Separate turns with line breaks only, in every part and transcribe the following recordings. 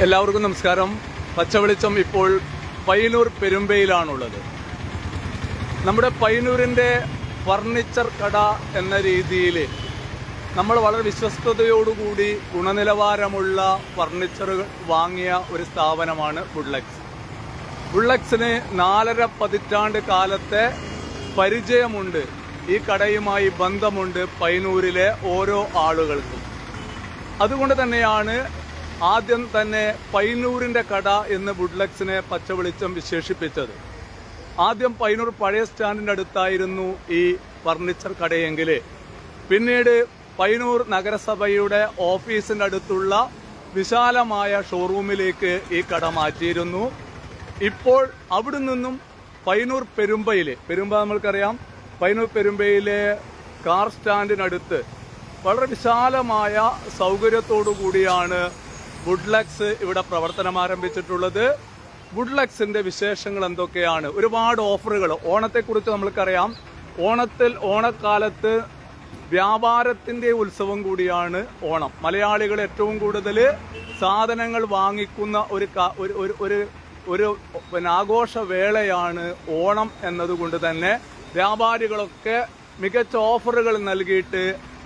എല്ലാവർക്കും നമസ്കാരം. പച്ചവെളിച്ചം ഇപ്പോൾ പയ്യന്നൂർ പെരുമ്പയിലാണുള്ളത്. നമ്മുടെ പയ്യന്നൂരിന്റെ ഫർണിച്ചർ കട എന്ന രീതിയിൽ നമ്മൾ വളരെ വിശ്വസ്തയോടുകൂടി ഗുണനിലവാരമുള്ള ഫർണിച്ചറുകൾ വാങ്ങിയ ഒരു സ്ഥാപനമാണ് ബുള്ളക്സ്. ബുള്ളക്സിന് നാലര പതിറ്റാണ്ട് കാലത്തെ പരിചയമുണ്ട്. ഈ കടയുമായി ബന്ധമുണ്ട് പയ്യന്നൂരിലെ ഓരോ ആളുകൾക്കും. അതുകൊണ്ട് തന്നെയാണ് ആദ്യം തന്നെ പൈനൂരിന്റെ കട എന്ന് ബുഡ്ലക്സിനെ പച്ചവെളിച്ചം വിശേഷിപ്പിച്ചത്. ആദ്യം പൈനൂർ പഴയ സ്റ്റാൻഡിന്റെ അടുത്തായിരുന്നു ഈ ഫർണിച്ചർ കടയെങ്കിൽ പിന്നീട് പൈനൂർ നഗരസഭയുടെ ഓഫീസിന്റെ അടുത്തുള്ള വിശാലമായ ഷോറൂമിലേക്ക് ഈ കട മാറ്റിയിരുന്നു. ഇപ്പോൾ അവിടെ നിന്നും പൈനൂർ പെരുമ്പയിൽ പെരുമ്പ നമ്മൾക്കറിയാം പൈനൂർ പെരുമ്പയിലെ കാർ സ്റ്റാൻഡിനടുത്ത് വളരെ വിശാലമായ സൗകര്യത്തോടു കൂടിയാണ് വുഡ്ലക്സ് ഇവിടെ പ്രവർത്തനം ആരംഭിച്ചിട്ടുള്ളത്. വുഡ്ലക്സിന്റെ വിശേഷങ്ങൾ എന്തൊക്കെയാണ്? ഒരുപാട് ഓഫറുകൾ ഓണത്തെക്കുറിച്ച് നമ്മൾക്കറിയാം. ഓണത്തിൽ ഓണക്കാലത്ത് വ്യാപാരത്തിന്റെ ഉത്സവം കൂടിയാണ് ഓണം. മലയാളികൾ ഏറ്റവും കൂടുതൽ സാധനങ്ങൾ വാങ്ങിക്കുന്ന ഒരു ഒരു ഒരു ഒരു പിന്നെ ആഘോഷവേളയാണ് ഓണം എന്നതുകൊണ്ട് തന്നെ വ്യാപാരികളൊക്കെ മികച്ച ഓഫറുകൾ നൽകിയിട്ട്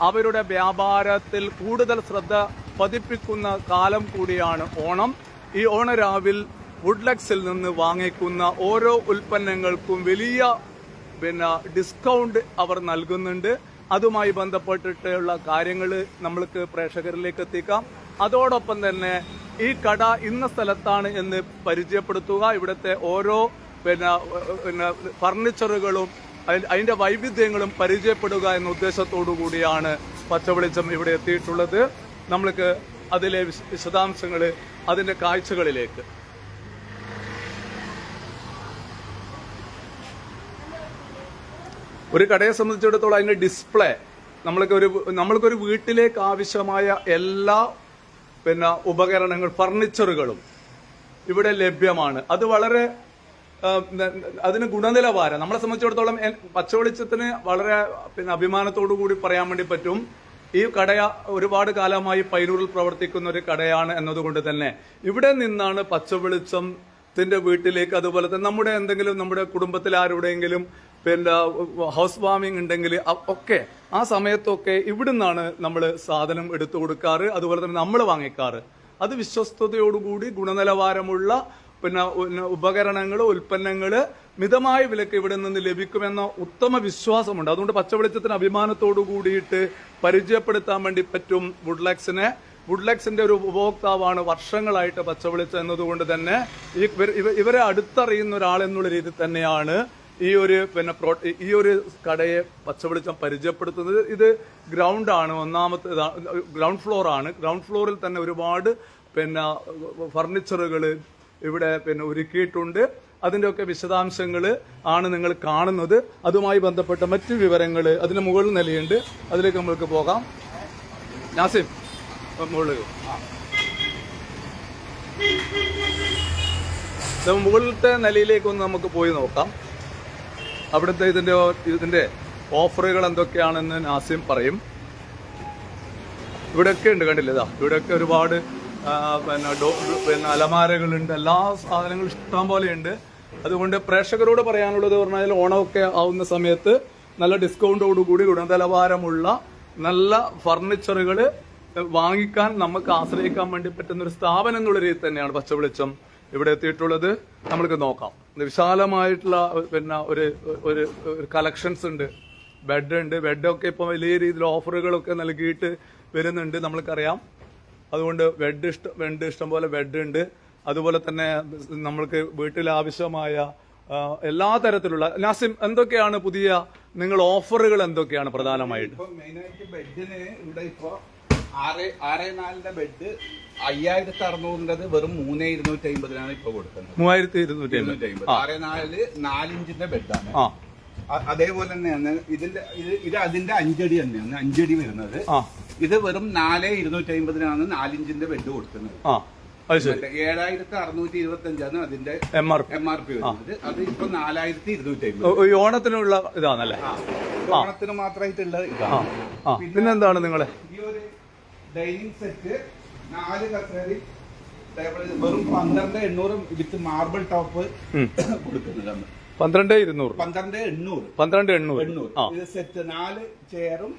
അവരുടെ വ്യാപാരത്തിൽ കൂടുതൽ ശ്രദ്ധ പതിപ്പിക്കുന്ന കാലം കൂടിയാണ് ഓണം. ഈ ഓണരാവിൽ വുഡ്ലക്സിൽ നിന്ന് വാങ്ങിക്കുന്ന ഓരോ ഉൽപ്പന്നങ്ങൾക്കും വലിയ പിന്നെ ഡിസ്കൗണ്ട് അവർ നൽകുന്നുണ്ട്. അതുമായി ബന്ധപ്പെട്ടിട്ടുള്ള കാര്യങ്ങൾ നമ്മൾക്ക് പ്രേക്ഷകരിലേക്ക് എത്തിക്കാം. അതോടൊപ്പം തന്നെ ഈ കട ഇന്ന സ്ഥലത്താണ് എന്ന് പരിചയപ്പെടുത്തുക. ഇവിടുത്തെ ഓരോ പിന്നെ പിന്നെ ഫർണിച്ചറുകളും അതിന്റെ- വൈവിധ്യങ്ങളും പരിചയപ്പെടുക എന്ന ഉദ്ദേശത്തോടു കൂടിയാണ് പച്ചവെളിച്ചം ഇവിടെ എത്തിയിട്ടുള്ളത്. നമ്മൾക്ക് അതിലെ വിശ- വിശദാംശങ്ങൾ അതിന്റെ കാഴ്ചകളിലേക്ക്. ഒരു കടയെ സംബന്ധിച്ചിടത്തോളം അതിന്റെ ഡിസ്പ്ലേ നമ്മൾക്ക് ഒരു നമ്മൾക്കൊരു വീട്ടിലേക്ക് ആവശ്യമായ എല്ലാ പിന്നെ ഉപകരണങ്ങൾ ഫർണിച്ചറുകളും ഇവിടെ ലഭ്യമാണ്. അത് വളരെ അതിന് ഗുണനിലവാരം. നമ്മളെ സംബന്ധിച്ചിടത്തോളം പച്ചവെളിച്ചത്തിന് വളരെ പിന്നെ അഭിമാനത്തോടു കൂടി പറയാൻ വേണ്ടി പറ്റും. ഈ കടയ ഒരുപാട് കാലമായി പൈനൂരിൽ പ്രവർത്തിക്കുന്ന ഒരു കടയാണ് എന്നതുകൊണ്ട് തന്നെ ഇവിടെ നിന്നാണ് പച്ചവെളിച്ചത്തിന്റെ വീട്ടിലേക്ക് അതുപോലെ തന്നെ നമ്മുടെ എന്തെങ്കിലും നമ്മുടെ കുടുംബത്തിൽ ആരുടെയെങ്കിലും പിന്നെ ഹൗസ് വാമിംഗ് ഉണ്ടെങ്കിൽ ഒക്കെ ആ സമയത്തൊക്കെ ഇവിടുന്നാണ് നമ്മൾ സാധനം എടുത്തു കൊടുക്കാറ് അതുപോലെ തന്നെ നമ്മൾ വാങ്ങിക്കാറ്. അത് വിശ്വസ്തയോടുകൂടി ഗുണനിലവാരമുള്ള പിന്നെ ഉപകരണങ്ങൾ ഉൽപ്പന്നങ്ങൾ മിതമായ വിലക്ക് ഇവിടെ നിന്ന് ലഭിക്കുമെന്ന ഉത്തമ വിശ്വാസമുണ്ട്. അതുകൊണ്ട് പച്ചവെളിച്ചത്തിന് അഭിമാനത്തോടു കൂടിയിട്ട് പരിചയപ്പെടുത്താൻ വേണ്ടി പറ്റും വുഡ്ലക്സിനെ. വുഡ്ലക്സിന്റെ ഒരു ഉപഭോക്താവാണ് വർഷങ്ങളായിട്ട് പച്ചവെളിച്ചം എന്നതുകൊണ്ട് തന്നെ ഇവരെ അടുത്തറിയുന്ന ഒരാൾ എന്നുള്ള രീതിയിൽ തന്നെയാണ് ഈ ഒരു പിന്നെ പ്രോ- ഈ ഒരു കടയെ പച്ചവെളിച്ചം പരിചയപ്പെടുത്തുന്നത്. ഇത് ഗ്രൗണ്ട് ആണ്. ഒന്നാമത്തെ ഗ്രൗണ്ട് ഫ്ലോറാണ് ഗ്രൗണ്ട് ഫ്ലോറിൽ തന്നെ ഒരുപാട് പിന്നെ ഫർണിച്ചറുകൾ ഇവിടെ പിന്നെ ഒരുക്കിയിട്ടുണ്ട്. അതിന്റെയൊക്കെ വിശദാംശങ്ങൾ ആണ് നിങ്ങൾ കാണുന്നത്. അതുമായി ബന്ധപ്പെട്ട മറ്റ് വിവരങ്ങൾ അതിന് മുകളിൽ നിലയുണ്ട്. അതിലേക്ക് നമ്മൾക്ക് പോകാം. നാസിം മുകളിൽ മുകളിലത്തെ നിലയിലേക്ക് ഒന്ന് നമുക്ക് പോയി നോക്കാം. അവിടുത്തെ ഇതിന്റെ ഇതിന്റെ ഓഫറുകൾ എന്തൊക്കെയാണെന്ന് നാസിം പറയും. ഇവിടെയൊക്കെ ഉണ്ട് കണ്ടില്ലേ? ഇതാ ഇവിടെയൊക്കെ ഒരുപാട് പിന്നെ ഡോ- പിന്നെ അലമാരകളുണ്ട് എല്ലാ സാധനങ്ങളും ഇഷ്ടം പോലെയുണ്ട്. അതുകൊണ്ട് പ്രേക്ഷകരോട് പറയാനുള്ളത് പറഞ്ഞാൽ ഓണമൊക്കെ ആവുന്ന സമയത്ത് നല്ല ഡിസ്കൗണ്ടോട് ഡിസ്കൗണ്ടോടുകൂടി ഗുണനിലവാരമുള്ള നല്ല ഫർണിച്ചറുകൾ വാങ്ങിക്കാൻ നമുക്ക് ആശ്രയിക്കാൻ വേണ്ടി പറ്റുന്ന ഒരു സ്ഥാപനം എന്നുള്ള രീതിയിൽ തന്നെയാണ് പച്ചവെളിച്ചം ഇവിടെ എത്തിയിട്ടുള്ളത്. നമ്മൾക്ക് നോക്കാം. വിശാലമായിട്ടുള്ള പിന്നെ ഒരു ഒരു കളക്ഷൻസ് ഉണ്ട്. ബെഡ് ഉണ്ട്. ബെഡൊക്കെ ഇപ്പോൾ വലിയ രീതിയിൽ ഓഫറുകളൊക്കെ നൽകിയിട്ട് വരുന്നുണ്ട്. നമ്മൾക്കറിയാം. അതുകൊണ്ട് ബെഡ് ഇഷ്ടം ബെഡ് ഇഷ്ടം പോലെ ബെഡ് ഉണ്ട്. അതുപോലെ തന്നെ നമ്മൾക്ക് വീട്ടിൽ ആവശ്യമായ എല്ലാ തരത്തിലുള്ള നാസിം എന്തൊക്കെയാണ് പുതിയ നിങ്ങൾ ഓഫറുകൾ എന്തൊക്കെയാണ് പ്രധാനമായിട്ട്?
ബെഡിന് ഇവിടെ ഇപ്പോ ആറ് ആറ് നാലിന്റെ ബെഡ് അയ്യായിരത്തി അറുന്നൂറിന്റെത് വെറും മൂന്നേ ഇരുന്നൂറ്റി അമ്പതിനാണ് ഇപ്പൊ കൊടുക്കുന്നത്.
മൂവായിരത്തി ഇരുന്നൂറ്റി അമ്പത്.
ആറ് നാലിൽ നാലിഞ്ചിന്റെ ബെഡാണ് അതേപോലെ തന്നെയാണ് ഇതിന്റെ ഇത് ഇത് അതിന്റെ അഞ്ചടി തന്നെയാണ് അഞ്ചടി വരുന്നത്. ഇത് വെറും നാല് ഇരുന്നൂറ്റി അമ്പതിനാണ് നാലിഞ്ചിന്റെ ബെഡ് കൊടുക്കുന്നത്.
ആ അത് ശരി.
മറ്റേ ഏഴായിരത്തി അറുന്നൂറ്റി ഇരുപത്തി അഞ്ചാണ് അതിന്റെ
M R P
M R P വരുന്നത്. അത് ഇപ്പൊ നാലായിരത്തി ഇരുന്നൂറ്റി അമ്പത്
ഓണത്തിനുള്ള ഇതാണല്ലേ?
ഓണത്തിന് മാത്രമായിട്ടുള്ള ഇതാണ്.
പിന്നെന്താണ് നിങ്ങളെ?
ഈ ഒരു ഡൈനിങ് സെറ്റ് നാല് കസേരി ടേബിൾ വെറും പന്ത്രണ്ട് എണ്ണൂറ് വിത്ത് മാർബിൾ ടോപ്പ് കൊടുക്കുന്നുണ്ട്
പന്ത്രണ്ട് ഇരുന്നൂറ്.
പന്ത്രണ്ട് എണ്ണൂറ്.
പന്ത്രണ്ട് എണ്ണൂറ്.
എണ്ണൂറ്. ഇത് സെറ്റ് നാല് ചെയറും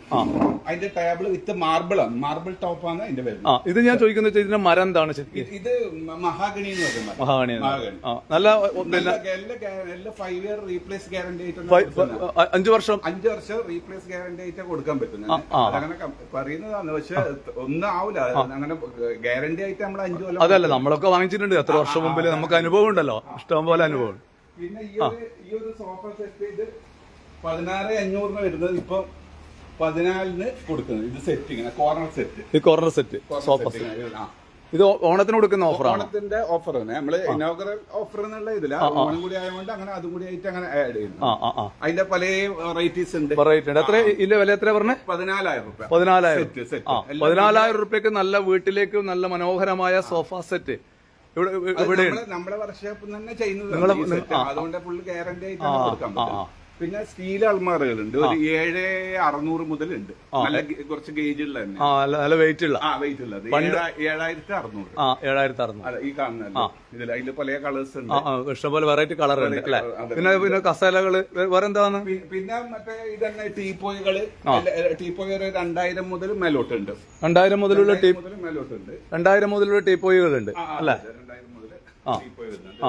അതിന്റെ ടേബിൾ വിത്ത് മാർബിൾ ആണ്. മാർബിൾ ടോപ്പാണ് അതിന്റെ വരുന്നത്.
ആ ഇത് ഞാൻ ചോദിക്കുന്ന ഇതിന്റെ മരം എന്താണ് ശരിക്കും?
ഇത് മഹാഗണി എന്ന് പറയുന്നത്
മഹാഗണി
മഹാഗണി.
ആ നല്ല
എല്ലാ എല്ലാ ഫൈവ് ഇയർ റീപ്ലേസ് ഗ്യാരണ്ടി ആയിട്ട്
അഞ്ചു വർഷം?
അഞ്ചു വർഷം റീപ്ലേസ് ഗ്യാരണ്ടി ആയിട്ട് കൊടുക്കാൻ പറ്റും
അങ്ങനെ ആ.
അതങ്ങനെ കം- പറയുന്നതാണ്. പക്ഷെ ഒന്നും ആവില്ല അങ്ങനെ ഗ്യാരണ്ടി ആയിട്ട് നമ്മൾ അഞ്ചു കൊല്ലം
അതല്ല നമ്മളൊക്കെ വാങ്ങിച്ചിട്ടുണ്ട്. എത്ര വർഷം മുമ്പിൽ നമുക്ക് അനുഭവം ഉണ്ടല്ലോ. ഇഷ്ടം പോലെ അനുഭവം.
പിന്നെ ഈ ഒരു ഈ ഒരു സോഫ സെറ്റ് ഇത് പതിനാറ് അഞ്ഞൂറിന് വരുന്നത് ഇപ്പൊ പതിനാലിന് കൊടുക്കുന്നത്. ഇത് സെറ്റ് ഇങ്ങനെ കോർണർ സെറ്റ്
ഈ കോർണർ സെറ്റ് സോഫ സെറ്റ് ഇത് ഓണത്തിന് കൊടുക്കുന്ന ഓഫറാണ്
ഓണത്തിന്റെ ഓഫർ തന്നെ. നമ്മൾ ഇനോഗ്രൽ ഓഫർ എന്നുള്ള ഇതില്ല ഓണം കൂടി ആയതുകൊണ്ട് അങ്ങനെ അതും കൂടി ആയിട്ട് അങ്ങനെ ആഡ് ചെയ്യുന്നു. അതിന്റെ പല വെറൈറ്റീസ് ഉണ്ട്.
വെറൈറ്റി ഉണ്ട്. എത്ര ഇല്ല വില എത്ര പറഞ്ഞേ?
പതിനാലായിരം രൂപ
പതിനാലായിരം.
സെറ്റ് സെറ്റ്
ആ പതിനാലായിരം റുപ്യക്ക് നല്ല വീട്ടിലേക്ക് നല്ല മനോഹരമായ സോഫ സെറ്റ് ഇവിടെ നമ്മുടെ
വർഷം നമ്മളെ വർക്ക്ഷോപ്പ് തന്നെ ചെയ്യുന്നത് അതുകൊണ്ട് ഫുൾ ഗ്യാരണ്ടി ആയിട്ട് കൊടുക്കാൻ പറ്റും. പിന്നെ സ്റ്റീൽ അൾമാറുകളുണ്ട് ഒരു ഏഴ് അറുന്നൂറ് മുതലുണ്ട്. നല്ല കുറച്ച് ഗേജ് ഉള്ള തന്നെ
നല്ല വെയിറ്റ് ഉള്ള.
ആ വെയിറ്റ് ഉള്ളത്. ഏഴാ- ഏഴായിരത്തി അറുന്നൂറ്.
ആ ഏഴായിരത്തി അറുന്നൂറ്.
ഈ കാണുന്ന ഇതിൽ അതിൽ പല കളേഴ്സ് ഉണ്ട്.
ഇഷ്ടംപോലെ വെറൈറ്റി കളർ ഉണ്ട് അല്ലെ? പിന്നെ പിന്നെ കസേലകൾ വേറെ എന്താണ്
പിന്നെ മറ്റേ ഇതന്നെ ടീപ്പോയികൾ. ടീപ്പോയി ഒരു രണ്ടായിരം മുതൽ മേലോട്ടുണ്ട്.
രണ്ടായിരം മുതലുള്ള ടീ
മുതൽ മേലോട്ടുണ്ട്.
രണ്ടായിരം മുതലുള്ള ടീപ്പോയികളുണ്ട്
ആ, ഉണ്ട്
അല്ലെ?
രണ്ടായിരം മുതൽ. ടീപ്പോയി വരുന്നുണ്ട്.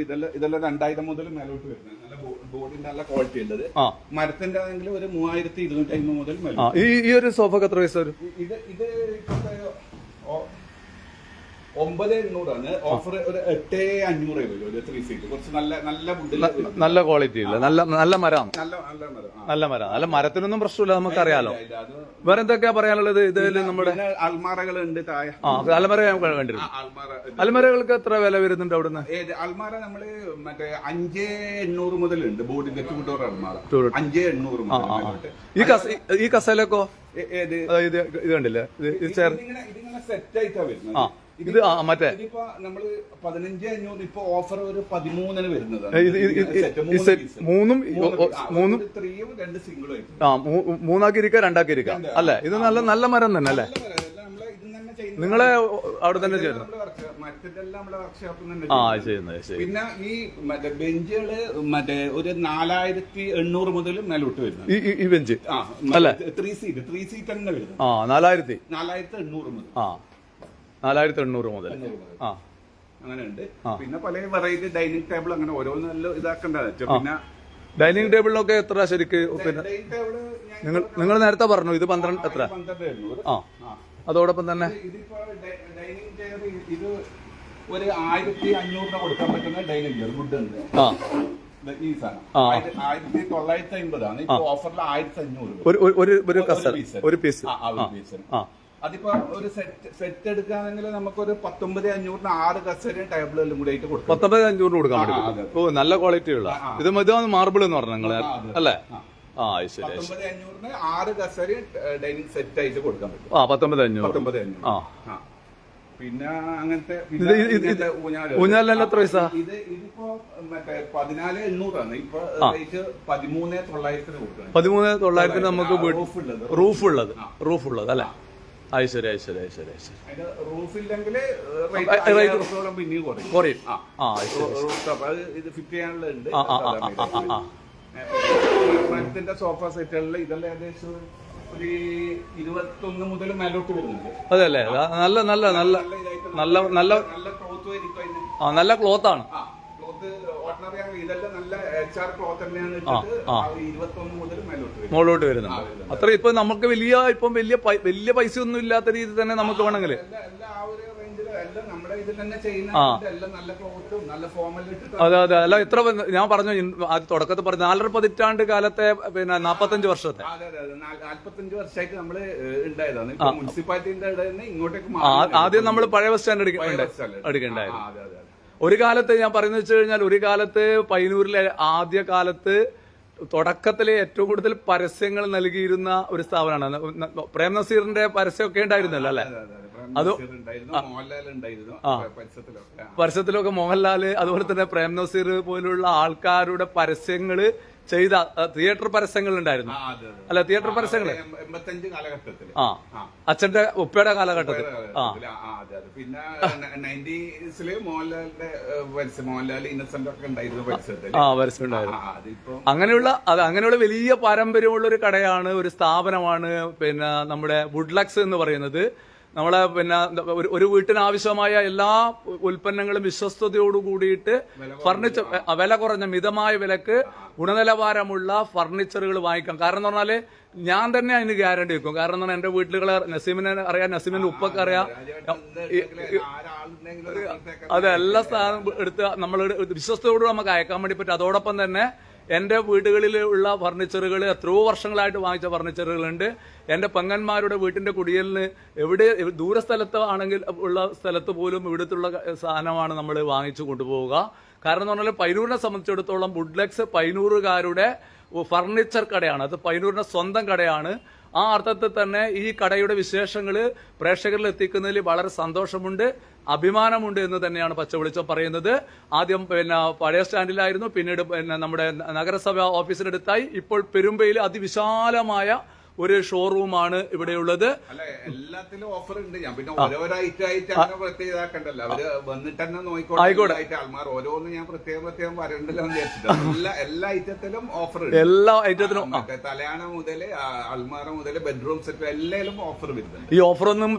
ഇതെല്ലാം ഇതെല്ലാം രണ്ടായിരം മുതൽ മേലോട്ട് വരുന്നത് ബോഡി നല്ല ക്വാളിറ്റി ഉള്ളത്. മരത്തിന്റെ ആണെങ്കിൽ ഒരു മൂവായിരത്തി ഇരുന്നൂറ്റി അമ്പത് മുതൽ
ഈ ഒരു സോഫ എത്ര പൈസ വരും?
ഇത് ഇത് ഒമ്പത് എണ്ണൂറാണ്. ഓഫർ ഒരു എട്ട് അഞ്ഞൂറേ വരും ത്രീ സീറ്റ് കുറച്ച് നല്ല നല്ല
നല്ല ക്വാളിറ്റി ഇല്ല നല്ല നല്ല മരമാണ്
നല്ല നല്ല മരം.
നല്ല മരം. നല്ല മരത്തിനൊന്നും പ്രശ്നമില്ല
നമുക്ക് അറിയാലോ
വേറെ എന്തൊക്കെയാ പറയാനുള്ളത് ഇത് നമ്മുടെ
അൽമാറകൾ ഉണ്ട് താഴെ.
ആ
ഇത്.
എത്ര വില വരുന്നുണ്ട് അവിടുന്ന്?
അൽമാര നമ്മൾ മറ്റേ അഞ്ച് എണ്ണൂറ് മുതലുണ്ട്. ബോർഡിന്റെ ടൂ ഡോർ
door.
അഞ്ച് എണ്ണൂറ്.
ഈ കസ ഈ കസേലക്കോ? ഇത് കണ്ടില്ലേ? ഇത്
സെറ്റ് ആയിട്ടാ വരുന്നത്.
ഇത് മറ്റേ.
നമ്മൾ പതിനഞ്ച് അഞ്ഞൂറ് ഇപ്പൊ ഓഫർ ഒരു പതിമൂന്നിന്
വരുന്നത്
മൂന്ന്.
മൂന്നും
ത്രീയും രണ്ട് സിംഗിളും
ആ മൂന്നാക്കി ഇരിക്കുക രണ്ടാക്കി ഇരിക്കുക അല്ലെ? ഇത് നല്ല നല്ല മരം തന്നെ അല്ലേ. നിങ്ങളെ അവിടെ തന്നെ ചെയ്യുന്നു ആ
ചെയ്യുന്നത്. പിന്നെ ഈ മറ്റേ ബെഞ്ചുകൾ മറ്റേ ഒരു നാലായിരത്തി എണ്ണൂറ് മുതൽ മേലോട്ട് വരുന്നു
ഈ ബെഞ്ച്.
ആ
അല്ലേ?
ത്രീ സീറ്റ് ത്രീ സീറ്റ് തന്നെ വരുന്നത്.
ആ നാലായിരത്തി.
നാലായിരത്തി എണ്ണൂറ് മുതൽ.
ആ. നാലായിരത്തി എണ്ണൂറ് മുതൽ. ആ.
അങ്ങനെ ഉണ്ട് പിന്നെ പല വെറൈറ്റി ഡൈനിങ് ടേബിൾ അങ്ങനെ ഓരോന്നെല്ലാം ഇതാക്കണ്ടത് പിന്നെ
ഡൈനിങ് ടേബിളിലൊക്കെ എത്ര ശരിക്ക് പിന്നെ നിങ്ങൾ നിങ്ങൾ നേരത്തെ പറഞ്ഞു ഇത് പന്ത്രണ്ട് എത്ര? ആ. അതോടൊപ്പം തന്നെ?
ഡൈനിങ് ചെയർ ഇത് ഒരു ആയിരത്തി അഞ്ഞൂറിന് കൊടുക്കാൻ പറ്റുന്ന ഡൈനിങ് ചെയർ ഗുഡ് ഉണ്ട്.
ആ.
ആയിരത്തി- തൊള്ളായിരത്തി അമ്പതാണ്. ഓഫറിൽ ആയിരത്തി അഞ്ഞൂറ്.
ഒരു ഒരു- ഒരു ഒരു പീസ്
ആ ഒരു പീസ്
ആ,
അതിപ്പോ ഒരു സെറ്റ് സെറ്റ് എടുക്കുകയാണെങ്കിൽ നമുക്കൊരു പത്തൊമ്പത് അഞ്ഞൂറിന് ആറ് കസേരയും ടേബിളും കൂടി ആയിട്ട് കൊടുക്കാം.
പത്തൊമ്പത് അഞ്ഞൂറിന് കൊടുക്കാൻ പറ്റും. ഓ നല്ല ക്വാളിറ്റി ഉള്ള. ഇത് ഇതാണ് മാർബിൾ എന്ന് പറഞ്ഞു നിങ്ങൾ അല്ലേ?
ആ.
ശരി
പത്തൊമ്പത് അഞ്ഞൂറിന് ആറ് കസേരയും ഡൈനിങ് സെറ്റ് ആയിട്ട് കൊടുക്കാൻ പറ്റും.
ആ പത്തൊമ്പത് അഞ്ഞൂറ്.
പത്തൊമ്പത് അഞ്ഞൂറ്.
ആ.
പിന്നെ അങ്ങനത്തെ.
ഊഞ്ഞാലിനെല്ലാം എത്ര പൈസ?
ഇത് ഇതിപ്പോ മറ്റേ പതിനാല് എണ്ണൂറാണ്. ഇപ്പൊ റേറ്റ് പതിമൂന്ന് തൊള്ളായിരത്തിന് കൊടുക്കുന്നത്
പതിമൂന്ന് തൊള്ളായിരത്തിന് നമുക്ക്
റൂഫ് ഉള്ളത്.
റൂഫ് ഉള്ളത് റൂഫ് ഉള്ളത് അല്ലേ? അത് ശരി അത് ശരി അത് ശരി അത് ശരി.
അതിന്റെ റൂഫില്ലെങ്കിൽ
ആ, rate
റേറ്റ് പിന്നെയും കുറയും.
കുറയും.
ആ.
ആ അത് ശരി
റൂഫ് ടോപ്പ് അത് ഇത് ഫിറ്റ് ചെയ്യാനുള്ള
ആ, ആ, ആ, ആ, ആ, ആ.
മരത്തിന്റെ സോഫ സെറ്റുകളിൽ ഇതെല്ലാം ഏകദേശം ഒരു ഇരുപത്തൊന്ന് മുതൽ മേലോട്ട് വരുന്നുണ്ട്
അതല്ലേ ആ, നല്ല നല്ല നല്ല നല്ല നല്ല
നല്ല ക്ലോത്ത് ആയിരിക്കും അതിന്.
ആ നല്ല ക്ലോത്ത് ആണ്.
ആ.
മുകളിലോട്ട് വരുന്നുണ്ട്. അത്ര ഇപ്പൊ നമുക്ക് വലിയ ഇപ്പം വലിയ വലിയ പൈസ ഒന്നും ഇല്ലാത്ത രീതിയിൽ തന്നെ നമുക്ക് വേണമെങ്കിൽ അതെ അതെ. അല്ല ഇത്ര ഞാൻ പറഞ്ഞു തുടക്കത്തിൽ പറഞ്ഞു നാലര പതിറ്റാണ്ട് കാലത്തെ പിന്നെ നാപ്പത്തഞ്ച് വർഷത്തെ. ആദ്യം നമ്മൾ പഴയ ബസ് സ്റ്റാൻഡ്
പഴയ
ഒരു കാലത്ത് ഞാൻ പറയുന്നത് വെച്ച് കഴിഞ്ഞാൽ ഒരു കാലത്ത് പയ്യന്നൂരിലെ ആദ്യ കാലത്ത് തുടക്കത്തിലെ ഏറ്റവും കൂടുതൽ പരസ്യങ്ങൾ നൽകിയിരുന്ന ഒരു സ്ഥാപനമാണ്. പ്രേം നസീറിന്റെ പരസ്യമൊക്കെ ഉണ്ടായിരുന്നല്ലോ അല്ലെ?
അത്.
പരസ്യത്തിലൊക്കെ മോഹൻലാൽ അതുപോലെ തന്നെ പ്രേം നസീർ പോലുള്ള ആൾക്കാരുടെ പരസ്യങ്ങൾ ചെയ്ത തിയേറ്റർ പരസ്യങ്ങൾ ഉണ്ടായിരുന്നു. അല്ല തിയേറ്റർ
പരസ്യങ്ങൾ എൺപത്തഞ്ച് കാലഘട്ടത്തിൽ.
ആ. അച്ഛന്റെ ഉപ്പയുടെ കാലഘട്ടത്തിൽ. ആ.
പിന്നെ നയന്റീസിൽ മോഹൻലാലിന്റെ ഏഹ്, പരസ്യം മോഹൻലാൽ ഇന്നസെന്റ് ഒക്കെ ഉണ്ടായിരുന്നു
ആ പരസ്യം ഉണ്ടായിരുന്നു അങ്ങനെയുള്ള അത് അങ്ങനെയുള്ള വലിയ പാരമ്പര്യമുള്ള ഒരു കടയാണ് ഒരു സ്ഥാപനമാണ് പിന്നെ നമ്മുടെ വുഡ്ലക്സ് എന്ന് പറയുന്നത്. നമ്മളെ പിന്നെ ഒരു വീട്ടിനാവശ്യമായ വീട്ടിന് ആവശ്യമായ എല്ലാ ഉൽപ്പന്നങ്ങളും വിശ്വസ്തയോട് കൂടിയിട്ട് ഫർണിച്ചർ വില. കുറഞ്ഞ മിതമായ വിലക്ക് ഗുണനിലവാരമുള്ള ഫർണിച്ചറുകൾ വാങ്ങിക്കാം. കാരണം എന്ന് പറഞ്ഞാൽ ഞാൻ തന്നെ അതിന് ഗ്യാരണ്ടി വെക്കും. കാരണം എന്ന് പറഞ്ഞാൽ എന്റെ വീട്ടിലുകളെ നസീമിനെ അറിയാം നസീമിന്റെ ഉപ്പൊക്കെ അറിയാം. അതെല്ലാ എല്ലാ സ്ഥാനം എടുത്ത് നമ്മൾ വിശ്വസ്തയോട് നമുക്ക് അയക്കാൻ വേണ്ടി പറ്റും. അതോടൊപ്പം തന്നെ എന്റെ വീടുകളിലുള്ള ഫർണിച്ചറുകൾ എത്രയോ വർഷങ്ങളായിട്ട് വാങ്ങിച്ച ഫർണിച്ചറുകളുണ്ട്. എന്റെ പെങ്ങന്മാരുടെ വീട്ടിന്റെ കുടിയലിന് എവിടെ ദൂര സ്ഥലത്ത് ആണെങ്കിൽ ഉള്ള സ്ഥലത്ത് പോലും ഇവിടുത്തുള്ള സാധനമാണ് നമ്മൾ വാങ്ങിച്ചു കൊണ്ടുപോവുക. കാരണം എന്ന് പറഞ്ഞാൽ പൈനൂരിനെ സംബന്ധിച്ചിടത്തോളം വുഡ്ലെക്സ് പൈനൂറുകാരുടെ ഫർണിച്ചർ കടയാണ്. അത് പൈനൂരിന്റെ സ്വന്തം കടയാണ്. ആ അർത്ഥത്തിൽ തന്നെ ഈ കടയുടെ വിശേഷങ്ങൾ പ്രേക്ഷകരിൽ എത്തിക്കുന്നതിൽ വളരെ സന്തോഷമുണ്ട് അഭിമാനമുണ്ട് എന്ന് തന്നെയാണ് പച്ചവെളിച്ചം പറയുന്നത്. ആദ്യം പിന്നെ പഴയ സ്റ്റാൻഡിലായിരുന്നു പിന്നീട് പിന്നെ നമ്മുടെ നഗരസഭ ഓഫീസിനടുത്തായി ഇപ്പോൾ പെരുമ്പയിൽ അതിവിശാലമായ ഒരു ഷോറൂമാണ് ഇവിടെയുള്ളത്.
അല്ല എല്ലാത്തിലും ഓഫർ ഉണ്ട്. ഞാൻ പിന്നെ ഓരോരോ ഐറ്റം ആയിട്ട് അങ്ങനെ പ്രത്യേകം ഇതാക്കണ്ടല്ലോ അവർ വന്നിട്ട് തന്നെ നോക്കിക്കോട്ടെ ആയിട്ട് ആൾമാർ ഓരോന്ന് ഞാൻ പ്രത്യേകം പ്രത്യേകം വരണ്ടല്ലോ എന്ന് വിചാരിച്ചിട്ട്. എല്ലാ എല്ലാ ഐറ്റത്തിലും ഓഫർ ഉണ്ട്.
എല്ലാ
മറ്റേ തലയാണ അൾമാറ മുതൽ ബെഡ്റൂം സെറ്റ് എല്ലാത്തിലും ഓഫർ വരുന്നുണ്ട്.
ഈ ഓഫറൊന്നും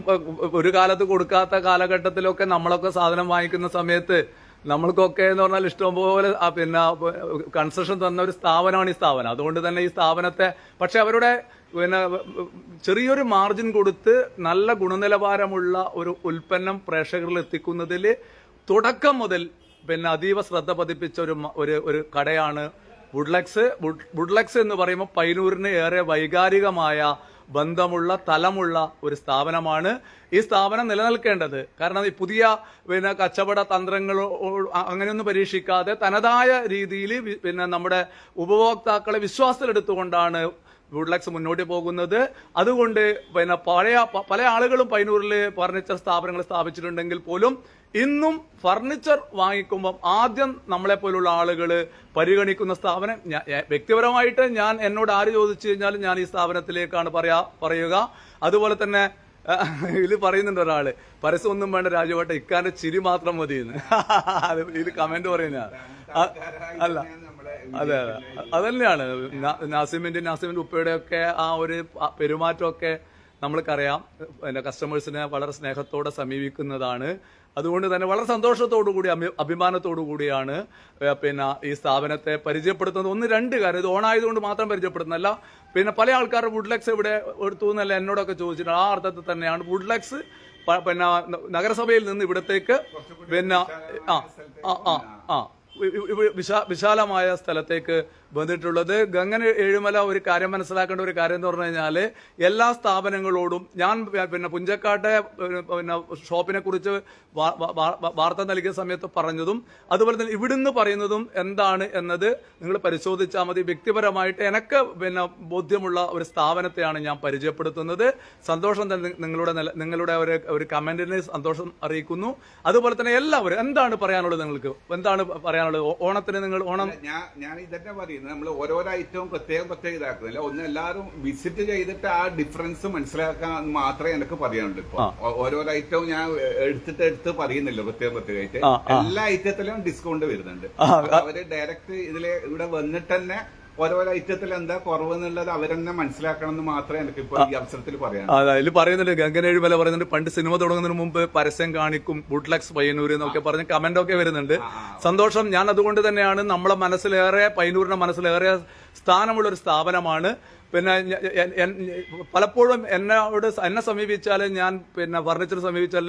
ഒരു കാലത്ത് കൊടുക്കാത്ത കാലഘട്ടത്തിലൊക്കെ നമ്മളൊക്കെ സാധനം വാങ്ങിക്കുന്ന സമയത്ത് നമ്മൾക്കൊക്കെ എന്ന് പറഞ്ഞാൽ ഇഷ്ടംപോലെ പിന്നെ കൺസ്ട്രക്ഷൻ തന്ന ഒരു സ്ഥാപനമാണ് ഈ സ്ഥാപനം. അതുകൊണ്ട് തന്നെ ഈ സ്ഥാപനത്തെ പക്ഷെ അവരുടെ പിന്നെ ചെറിയൊരു മാർജിൻ കൊടുത്ത് നല്ല ഗുണനിലവാരമുള്ള ഒരു ഉൽപ്പന്നം പ്രേക്ഷകരിൽ എത്തിക്കുന്നതിൽ തുടക്കം മുതൽ പിന്നെ അതീവ ശ്രദ്ധ പതിപ്പിച്ച ഒരു ഒരു ഒരു കടയാണ് വുഡ്ലക്സ് വുഡ്- വുഡ്ലക്സ് എന്ന് പറയുമ്പോൾ പൈനൂരിന് ഏറെ വൈകാരികമായ ബന്ധമുള്ള തലമുള്ള ഒരു സ്ഥാപനമാണ് ഈ സ്ഥാപനം നിലനിൽക്കേണ്ടത്. കാരണം ഈ പുതിയ പിന്നെ കച്ചവട തന്ത്രങ്ങളോ അങ്ങനെയൊന്നും പരീക്ഷിക്കാതെ തനതായ രീതിയിൽ പിന്നെ നമ്മുടെ ഉപഭോക്താക്കളെ വിശ്വാസത്തിലെടുത്തുകൊണ്ടാണ് ഗുഡ്ലക്സ് മുന്നോട്ട് പോകുന്നത്. അതുകൊണ്ട് പിന്നെ പഴയ പല ആളുകളും പൈനൂരിൽ ഫർണിച്ചർ സ്ഥാപനങ്ങൾ സ്ഥാപിച്ചിട്ടുണ്ടെങ്കിൽ പോലും ഇന്നും ഫർണിച്ചർ വാങ്ങിക്കുമ്പം ആദ്യം നമ്മളെ പോലുള്ള ആളുകൾ പരിഗണിക്കുന്ന സ്ഥാപനം വ്യക്തിപരമായിട്ട് ഞാൻ എന്നോട് ആര് ചോദിച്ചു കഴിഞ്ഞാലും ഞാൻ ഈ സ്ഥാപനത്തിലേക്കാണ് പറയാ പറയുക. അതുപോലെ തന്നെ ഇതിൽ പറയുന്നുണ്ട് ഒരാൾ പരസ്യം ഒന്നും വേണ്ട രാജുവേട്ട ഇക്കാന്റെ ചിരി മാത്രം മതി എന്ന്. അത് ഇത് കമന്റ് പറയുന്ന അല്ല അതെ അതെ. അതന്നെയാണ്. തന്നെയാണ് നാസിമിന്റെ നാസിമിന്റെ ഉപ്പയുടെ ഒക്കെ ആ ഒരു പെരുമാറ്റമൊക്കെ നമ്മൾക്കറിയാം. പിന്നെ കസ്റ്റമേഴ്സിനെ വളരെ സ്നേഹത്തോടെ സമീപിക്കുന്നതാണ്. അതുകൊണ്ട് തന്നെ വളരെ സന്തോഷത്തോടു കൂടി അഭി- അഭിമാനത്തോടു കൂടിയാണ് പിന്നെ ഈ സ്ഥാപനത്തെ പരിചയപ്പെടുത്തുന്നത്. ഒന്ന് രണ്ട് കാര്യം ഇത് ഓണായതുകൊണ്ട് മാത്രം പരിചയപ്പെടുത്തുന്നല്ല പിന്നെ പല ആൾക്കാരുടെ വുഡ്ലക്സ് ഇവിടെ എടുത്തു എന്നല്ല എന്നോടൊക്കെ ചോദിച്ചിട്ടുണ്ട് ആ അർത്ഥത്തിൽ തന്നെയാണ് വുഡ്ലക്സ് പിന്നെ നഗരസഭയിൽ നിന്ന് ഇവിടത്തേക്ക് പിന്നെ ആ ആ ആ വിശാലമായ സ്ഥലത്തേക്ക് വന്നിട്ടുള്ളത്. ഗംഗൻ ഏഴുമല ഒരു കാര്യം മനസ്സിലാക്കേണ്ട ഒരു കാര്യം എന്ന് പറഞ്ഞു കഴിഞ്ഞാൽ എല്ലാ സ്ഥാപനങ്ങളോടും ഞാൻ പിന്നെ പുഞ്ചക്കാട്ടെ പിന്നെ ഷോപ്പിനെ കുറിച്ച് വാർത്ത നൽകിയ സമയത്ത് പറഞ്ഞതും അതുപോലെ തന്നെ ഇവിടുന്ന് പറയുന്നതും എന്താണ് എന്നത് നിങ്ങൾ പരിശോധിച്ചാൽ മതി. വ്യക്തിപരമായിട്ട് എനിക്ക് പിന്നെ ബോധ്യമുള്ള ഒരു സ്ഥാപനത്തെയാണ് ഞാൻ പരിചയപ്പെടുത്തുന്നത്. സന്തോഷം തന്നെ നിങ്ങളുടെ നിങ്ങളുടെ ഒരു ഒരു കമന്റിന് സന്തോഷം അറിയിക്കുന്നു. അതുപോലെ തന്നെ എല്ലാവരും എന്താണ് പറയാനുള്ളത് നിങ്ങൾക്ക്? എന്താണ് പറയാനുള്ളത്? ഓണത്തിന് നിങ്ങൾ ഓണം
ഞാൻ ഇതന്നെ പറയുന്നത് നമ്മൾ ഓരോരോ ഐറ്റവും പ്രത്യേകം പ്രത്യേകം ഇതാക്കുന്നില്ല. ഒന്ന് എല്ലാവരും വിസിറ്റ് ചെയ്തിട്ട് ആ ഡിഫറൻസ് മനസ്സിലാക്കാൻ മാത്രമേ എനിക്ക് പറയാനുള്ളൂ ഇപ്പൊ. ഓരോരോ ഐറ്റവും ഞാൻ എടുത്തിട്ട് എടുത്ത് പറയുന്നില്ല പ്രത്യേകം പ്രത്യേകമായിട്ട്? എല്ലാ ഐറ്റത്തിലും ഡിസ്കൗണ്ട് വരുന്നുണ്ട്. അവർ ഡയറക്റ്റ് ഇതിലെ ഇവിടെ വന്നിട്ട് തന്നെ ഓരോരോ ഐറ്റത്തിൽ എന്താ കുറവ് എന്നുള്ളത് അവരെന്നെ മനസ്സിലാക്കണം എന്ന് മാത്രമേ എനിക്ക് ഇപ്പൊ ഈ അവസരത്തിൽ പറയാം
അതെ അതിൽ പറയുന്നുണ്ട് ഗംഗൻ വില പറയുന്നുണ്ട് പണ്ട് സിനിമ തുടങ്ങുന്നതിന് മുമ്പ് പരസ്യം കാണിക്കും ബുട്ലക്സ് പയ്യന്നൂർ എന്നൊക്കെ പറഞ്ഞ് കമന്റ് ഒക്കെ വരുന്നുണ്ട്. സന്തോഷം ഞാൻ അതുകൊണ്ട് തന്നെയാണ് നമ്മളെ മനസ്സിലേറെ പയ്യന്നൂരിന്റെ മനസ്സിലേറെ സ്ഥാനമുള്ള ഒരു സ്ഥാപനമാണ്. പിന്നെ പലപ്പോഴും എന്നോട് എന്നെ സമീപിച്ചാൽ ഞാൻ പിന്നെ ഫർണിച്ചർ സമീപിച്ചാൽ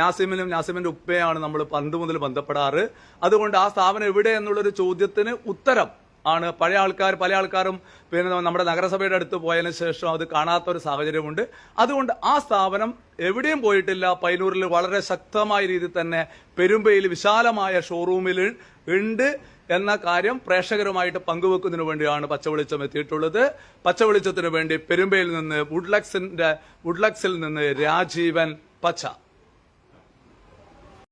നാസിമിനും നാസിമിന്റെ ഉപ്പയാണ് നമ്മൾ പണ്ട് മുതൽ ബന്ധപ്പെടാറ്. അതുകൊണ്ട് ആ സ്ഥാപനം എവിടെ എന്നുള്ളൊരു ചോദ്യത്തിന് ഉത്തരം ആണ്. പഴയ ആൾക്കാർ പല ആൾക്കാരും പിന്നെ നമ്മുടെ നഗരസഭയുടെ അടുത്ത് പോയതിനു ശേഷം അത് കാണാത്ത ഒരു സാഹചര്യമുണ്ട്. അതുകൊണ്ട് ആ സ്ഥാപനം എവിടെയും പോയിട്ടില്ല. പൈനൂരിൽ വളരെ ശക്തമായ രീതിയിൽ തന്നെ പെരുമ്പയിൽ വിശാലമായ ഷോറൂമിൽ ഉണ്ട് എന്ന കാര്യം പ്രേക്ഷകരുമായിട്ട് പങ്കുവെക്കുന്നതിന് വേണ്ടിയാണ് പച്ചവെളിച്ചം എത്തിയിട്ടുള്ളത്. പച്ചവെളിച്ചത്തിന് വേണ്ടി പെരുമ്പയിൽ നിന്ന് വുഡ്ലക്സിന്റെ വുഡ്ലക്സിൽ നിന്ന് രാജീവൻ പച്ച.